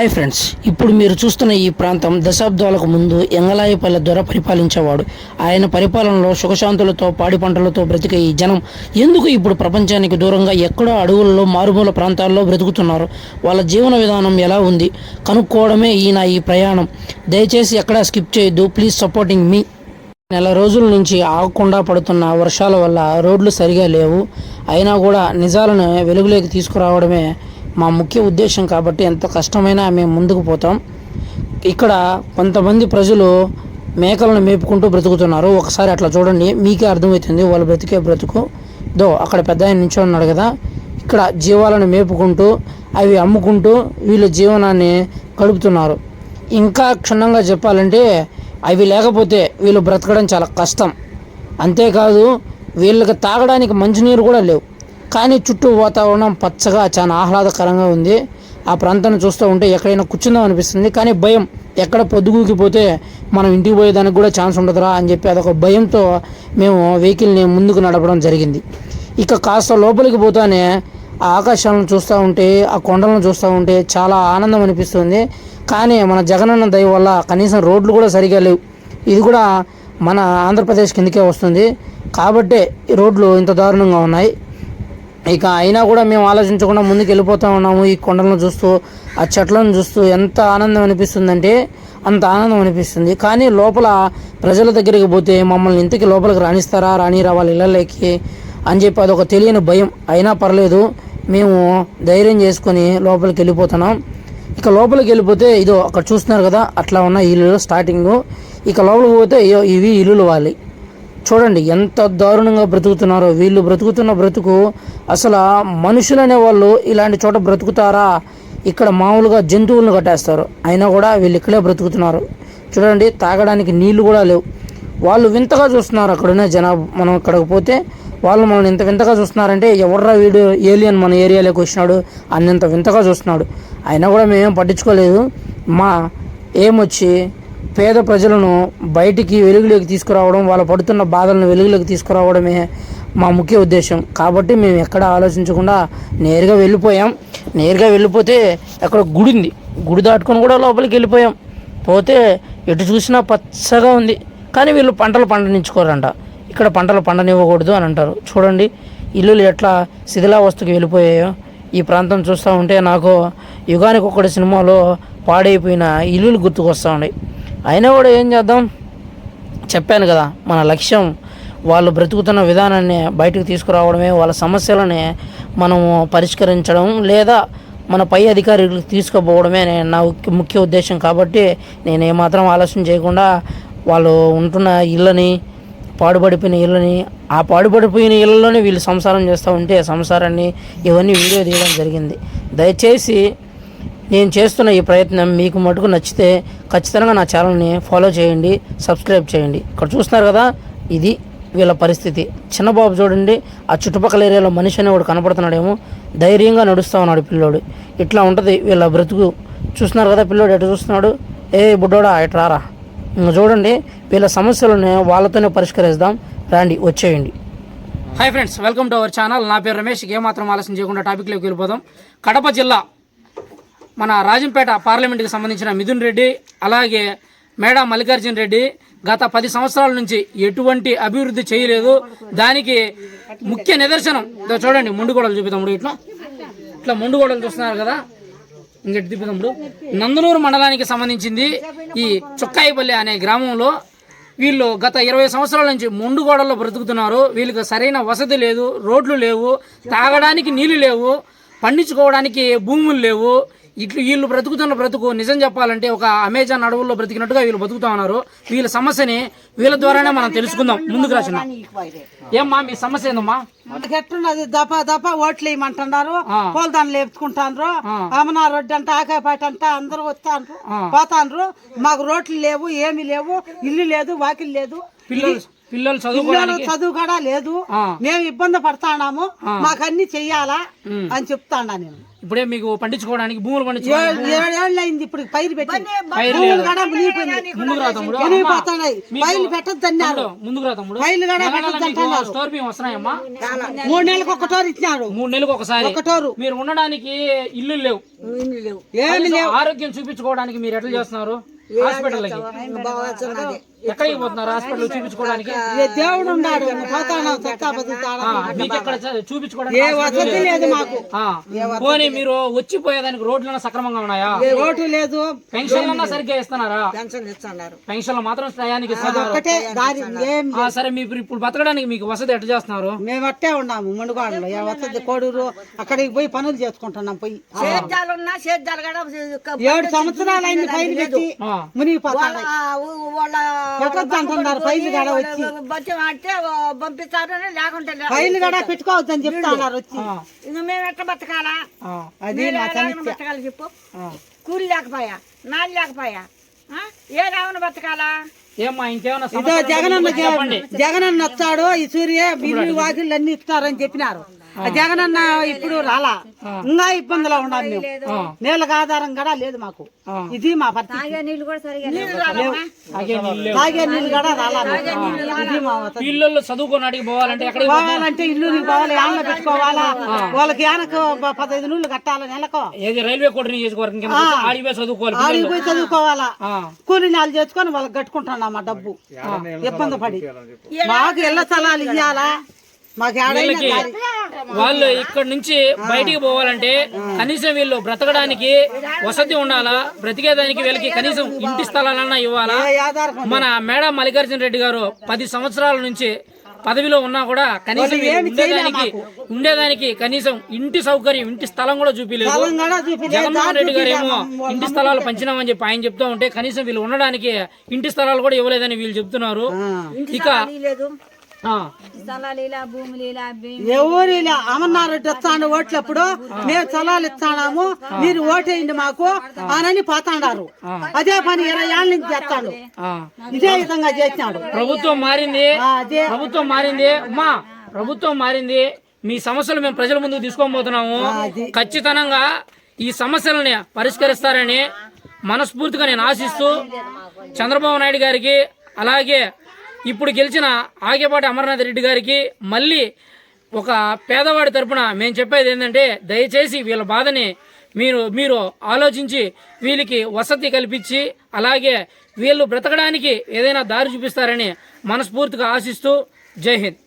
Hi friends ఇప్పుడు మీరు చూస్తున్న ఈ ప్రాంతం దశాబ్దాలకు ముందు ఎంగలాయపల్లె దొర పరిపాలించేవాడు. ఆయన పరిపాలనలో సుఖశాంతులతో పాడి పంటలతో బ్రతికే ఈ జనం ఎందుకు ఇప్పుడు ప్రపంచానికి దూరంగా ఎక్కడో అడవుల్లో మారుమూల ప్రాంతాల్లో బ్రతుకుతున్నారు? వాళ్ళ జీవన విధానం ఎలా ఉంది? కనుక్కోవడమే ఈయన ఈ ప్రయాణం. దయచేసి ఎక్కడా స్కిప్ చేయొద్దు. Please supporting me. నెల రోజుల నుంచి ఆగకుండా పడుతున్న వర్షాల వల్ల రోడ్లు సరిగా లేవు. అయినా కూడా నిజాలను వెలుగులోకి తీసుకురావడమే మా ముఖ్య ఉద్దేశం కాబట్టి ఎంత కష్టమైనా మేము ముందుకు పోతాం. ఇక్కడ కొంతమంది ప్రజలు మేకలను మేపుకుంటూ బ్రతుకుతున్నారు. ఒకసారి అట్లా చూడండి. మీకే అర్థమవుతుంది వాళ్ళు బ్రతికే బ్రతుకు. దో అక్కడ పెద్ద ఆయన నించో ఉన్నాడు కదా. ఇక్కడ జీవాలను మేపుకుంటూ అవి అమ్ముకుంటూ వీళ్ళ జీవనాన్ని గడుపుతున్నారు. ఇంకా క్షుణ్ణంగా చెప్పాలంటే అవి లేకపోతే వీళ్ళు బ్రతకడం చాలా కష్టం. అంతేకాదు వీళ్ళకి తాగడానికి మంచినీరు కూడా లేవు. కానీ చుట్టూ వాతావరణం పచ్చగా చాలా ఆహ్లాదకరంగా ఉంది. ఆ ప్రాంతాన్ని చూస్తూ ఉంటే ఎక్కడైనా కూర్చుందాం అనిపిస్తుంది. కానీ భయం ఎక్కడ పొద్దుగుకిపోతే మనం ఇంటికి పోయేదానికి కూడా ఛాన్స్ ఉండదురా అని చెప్పి అదొక భయంతో మేము వెహికల్ని ముందుకు నడపడం జరిగింది. ఇక కాస్త లోపలికి పోతానే ఆ ఆకాశాలను చూస్తూ ఉంటే ఆ కొండలను చూస్తూ ఉంటే చాలా ఆనందం అనిపిస్తుంది. కానీ మన జగనన్న దయ వల్ల కనీసం రోడ్లు కూడా సరిగా లేవు. ఇది కూడా మన ఆంధ్రప్రదేశ్ కిందకే వస్తుంది. కాబట్టే ఈ రోడ్లు ఇంత దారుణంగా ఉన్నాయి. ఇక అయినా కూడా మేము ఆలోచించకుండా ముందుకు వెళ్ళిపోతూ ఉన్నాము ఈ కొండలను చూస్తూ ఆ చెట్లను చూస్తూ ఎంత ఆనందం అనిపిస్తుందంటే అంత ఆనందం అనిపిస్తుంది. కానీ లోపల ప్రజల దగ్గరికి పోతే మమ్మల్ని ఇంతకి లోపలికి రాణిస్తారా రానిరా వాళ్ళ ఇళ్ళలోకి అని చెప్పి అదొక తెలియని భయం. అయినా పర్లేదు మేము ధైర్యం చేసుకొని లోపలికి వెళ్ళిపోతున్నాం. ఇక లోపలికి వెళ్ళిపోతే ఇదో అక్కడ చూస్తున్నారు కదా అట్లా ఉన్న ఇల్లు స్టార్టింగ్ ఇక లోపలికి పోతే ఇవి ఇల్లులు వాలి చూడండి ఎంత దారుణంగా బ్రతుకుతున్నారో వీళ్ళు బ్రతుకుతున్న బ్రతుకు అసలు మనుషులు అనే వాళ్ళు ఇలాంటి చోట బ్రతుకుతారా? ఇక్కడ మామూలుగా జంతువులను కట్టేస్తారు. అయినా కూడా వీళ్ళు ఇక్కడే బ్రతుకుతున్నారు. చూడండి తాగడానికి నీళ్ళు కూడా లేవు. వాళ్ళు వింతగా చూస్తున్నారు అక్కడున్న జనాభా మనం ఇక్కడికి పోతే. వాళ్ళు మనల్ని ఇంత వింతగా చూస్తున్నారంటే ఎవర్రా వీడు ఏలియన్ మన ఏరియాలోకి వచ్చినాడు? అన్నంత వింతగా చూస్తున్నాడు. అయినా కూడా మేమేం పట్టించుకోలేదు. మా ఏమొచ్చి పేద ప్రజలను బయటికి వెలుగులోకి తీసుకురావడం వాళ్ళు పడుతున్న బాధలను వెలుగులోకి తీసుకురావడమే మా ముఖ్య ఉద్దేశం. కాబట్టి మేము ఎక్కడ ఆలోచించకుండా నేరుగా వెళ్ళిపోయాం. నేరుగా వెళ్ళిపోతే అక్కడ గుడి ఉంది. గుడి దాటుకొని కూడా లోపలికి వెళ్ళిపోయాం. పోతే ఎటు చూసినా పచ్చగా ఉంది. కానీ వీళ్ళు పంటలు పండనించుకోరంట ఇక్కడ పంటలు పండనివ్వకూడదు అని అంటారు. చూడండి ఇల్లులు ఎట్లా శిథిలావస్థకు వెళ్ళిపోయాయో. ఈ ప్రాంతం చూస్తూ ఉంటే నాకు యుగానికి ఒకటి సినిమాలో పాడైపోయిన ఇల్లులు గుర్తుకొస్తూ ఉన్నాయి. అయినా కూడా ఏం చేద్దాం? చెప్పాను కదా మన లక్ష్యం వాళ్ళు బ్రతుకుతున్న విధానాన్ని బయటకు తీసుకురావడమే వాళ్ళ సమస్యలని మనము పరిష్కరించడం లేదా మన పై అధికారులకు తీసుకుపోవడమే నా ముఖ్య- ముఖ్య ఉద్దేశం. కాబట్టి నేను ఏమాత్రం ఆలోచన చేయకుండా వాళ్ళు ఉంటున్న ఇళ్ళని పాడుపడిపోయిన ఇళ్ళని ఆ పాడుపడిపోయిన ఇళ్ళలోనే వీళ్ళు సంసారం చేస్తూ ఉంటే సంసారాన్ని ఇవన్నీ వీడియో తీయడం జరిగింది. దయచేసి నేను చేస్తున్న ఈ ప్రయత్నం మీకు మటుకు నచ్చితే ఖచ్చితంగా నా ఛానల్ని ఫాలో చేయండి సబ్స్క్రైబ్ చేయండి. ఇక్కడ చూస్తున్నారు కదా ఇది వీళ్ళ పరిస్థితి. చిన్నబాబు చూడండి ఆ చుట్టుపక్కల ఏరియాలో మనిషి అనేవాడు కనపడుతున్నాడేమో ధైర్యంగా నడుస్తూ ఉన్నాడు పిల్లోడు. ఇట్లా ఉంటుంది వీళ్ళ బ్రతుకు. చూస్తున్నారు కదా పిల్లోడు ఎటు చూస్తున్నాడు? ఏ బుడ్డోడా ఇటు రారా? చూడండి వీళ్ళ సమస్యలను వాళ్ళతోనే పరిష్కరిద్దాం రండి వచ్చేయండి. Hi friends welcome to our channel నా పేరు రమేష్. ఏమాత్రం ఆలస్యం చేయకుండా టాపిక్లోకి వెళ్ళిపోదాం. కడప జిల్లా మన రాజంపేట పార్లమెంట్కి సంబంధించిన మిథున్ రెడ్డి అలాగే మేడా మల్లికార్జున రెడ్డి గత పది సంవత్సరాల నుంచి ఎటువంటి అభివృద్ధి చేయలేదు. దానికి ముఖ్య నిదర్శనం ఇదో చూడండి ముండుగోడలు చూపిస్తాము ఇట్లా. ఇట్లా ముండుగోడలు చూస్తున్నారు కదా. ఇంకటి తిప్పుతాము నందనూరు మండలానికి సంబంధించింది ఈ చుక్కాయిపల్లి అనే గ్రామంలో వీళ్ళు గత ఇరవై సంవత్సరాల నుంచి మొండుగోడల్లో బ్రతుకుతున్నారు. వీళ్ళకి సరైన వసతి లేదు రోడ్లు లేవు తాగడానికి నీళ్ళు లేవు పండించుకోవడానికి భూములు లేవు. ఇట్లు వీళ్ళు బ్రతుకుతున్న బ్రతుకు నిజం చెప్పాలంటే ఒక అమెజాన్ అడవుల్లో బ్రతికినట్టుగా వీళ్ళు బతుకుతా ఉన్నారు. వీళ్ళ సమస్యని వీళ్ళ ద్వారానే మనం తెలుసుకుందాం. ముందుకు రాసిన ఏమ్మా మీ సమస్య ఏందమ్మా? మనకి ఎట్టున్నది దప దప ఓట్లు వేయమంటున్నారు. పోల్దాన్లు లేపుకుంటాండ్రు అమనా రొడ్డు అంట ఆకాయపాట అంట అందరూ వస్తాండ్రు పోతాండ్రు మాకు రోడ్లు లేవు ఏమీ లేవు ఇల్లు లేదు వాకిల్ లేదు. పిల్లలు చదువుకోవడానికి చదువు కూడా లేదు. మేము ఇబ్బంది పడతాన్నాము. మాకు అన్ని చెయ్యాలా అని చెప్తాడా నేను. ఇప్పుడే మీకు పండించుకోవడానికి భూములు పండించుకోవడానికి ఏడు ఏళ్ళు అయింది ఇప్పుడు పైరు. ముందుకు రా తమ్ముడు. స్టోర్ బియ్యం వస్తున్నాయమ్మా మూడు నెలలకు ఒకటోరు ఇచ్చినారు. మూడు నెలలకు ఒకసారి. మీరు ఉండడానికి ఇల్లు లేవు. ఆరోగ్యం చూపించుకోవడానికి మీరు ఎట్లా చేస్తున్నారు? హాస్పిటల్కి. ఎక్కడికి పోతున్నారు? హాస్పిటల్ చూపించుకోవడానికి? ఏ దేవుడు ఉన్నాడు. పోతాను? మీకు ఏ వసతి లేదు. పోనీ మీరు వచ్చిపోయేదానికి రోడ్లన్నా సక్రమంగా ఉన్నాయా? రోడ్డు లేదు. పెన్షన్లన్నా సరిగ్గా ఇస్తున్నారా? పెన్షన్ ఇస్తున్నారు. పెన్షన్లు మాత్రం టయానికి ఒకటే దారి సరే మీరు ఇప్పుడు బతకడానికి మీకు వసతి ఎట్లా చేస్తున్నారు? మేము అట్టే ఉన్నాము మునుగోడలో ఏ వసతి కోడూరు అక్కడికి పోయి పనులు చేసుకుంటున్నాం పోయి. సేద్యాలు ఏడు సంవత్సరాలు అయింది పైలు పెట్టి. ఆ, మునిగిపోతాడు వాళ్ళ పెట్టొద్దు అంటున్నారు? పైలు గడ వచ్చి. బచ్చం అంటే పంపిస్తారు లేకుంటే గడ పెట్టుకోవద్దని చెప్తా ఉన్నారు వచ్చి. మేము ఎట్లా బతకాలా? అది మీరు బతకాలి చెప్పు. కూలి లేకపోయా? నాలు లేకపోయా? ఏ రావణ బతకాలా? జగనన్న జగనన్న వచ్చాడు ఈ సూర్య బిల్లు వాకిళ్ళు అన్ని ఇస్తారని చెప్పినారు. జగనన్న ఇప్పుడు రాలా. ఇంకా ఇబ్బందిలో ఉన్నాం మేము. నీళ్ళకి ఆధారం కూడా లేదు మాకు. ఇది మా తాగే నీళ్ళు కూడా రాలా. ఇది మా వసతి. పిల్లలు చదువుకోనాడికి పోవాలంటే ఇల్లు పోవాలి యాన్లో పెట్టుకోవాలా? వాళ్ళకి యానకు పదహైదు నీళ్ళు కట్టాలి నెలకు? ఏది రైల్వే కోట నియోజకవర్గం కింద ఆడిపోయి చదువుకోవాలి ఆడికి పిల్లలు. పోయి చదువుకోవాలా? కూలి నాలు చేసుకొని వాళ్ళకి కట్టుకుంటున్నాం డబ్బు. ఇబ్బంది పడి. మాకు ఇళ్ళ స్థలాలు ఇవ్వాలా వీళ్ళకి. వాళ్ళు ఇక్కడ నుంచి బయటికి పోవాలంటే కనీసం వీళ్ళు బ్రతకడానికి వసతి ఉండాలా? బ్రతికేదానికి వీళ్ళకి కనీసం ఇంటి స్థలాలన్నా ఇవ్వాలా? మన మేడం మల్లికార్జున రెడ్డి గారు పది సంవత్సరాల నుంచి పదవిలో ఉన్నా కూడా కనీసం వీళ్ళు ఉండేదానికి ఉండేదానికి కనీసం ఇంటి సౌకర్యం ఇంటి స్థలం కూడా చూపించలేదు. జగన్మోహన్ రెడ్డి గారు ఏమో. ఇంటి స్థలాలు పంచినామని చెప్పి ఆయన చెప్తా ఉంటే కనీసం వీళ్ళు ఉండడానికి ఇంటి స్థలాలు కూడా ఇవ్వలేదని వీళ్ళు చెప్తున్నారు. ఇక ఎవరు ఇలా అమర్నారెడ్డి వస్తాడు ఓట్లప్పుడు మేము స్థలాలు ఇస్తాము మీరు ఓటేయండి మాకు అనని పోతాడారు. అదే పని ఇరవై ఏళ్ళ నుంచి చేస్తాడు. ఇదే విధంగా చేసినాడు. ప్రభుత్వం మారింది. ప్రభుత్వం మారింది. అమ్మా ప్రభుత్వం మారింది. మీ సమస్యలు మేము ప్రజల ముందుకు తీసుకొని పోతున్నాము. ఖచ్చితంగా ఈ సమస్యలని పరిష్కరిస్తారని మనస్ఫూర్తిగా నేను ఆశిస్తూ చంద్రబాబు నాయుడు గారికి అలాగే ఇప్పుడు గెలిచిన ఆగేపాటి అమర్నాథ్ రెడ్డి గారికి మళ్ళీ ఒక పేదవాడి తరపున మేము చెప్పేది ఏంటంటే దయచేసి వీళ్ళ బాధని మీరు మీరు ఆలోచించి వీళ్ళకి వసతి కల్పించి అలాగే వీళ్ళు బ్రతకడానికి ఏదైనా దారి చూపిస్తారని మనస్ఫూర్తిగా ఆశిస్తూ జై హింద్.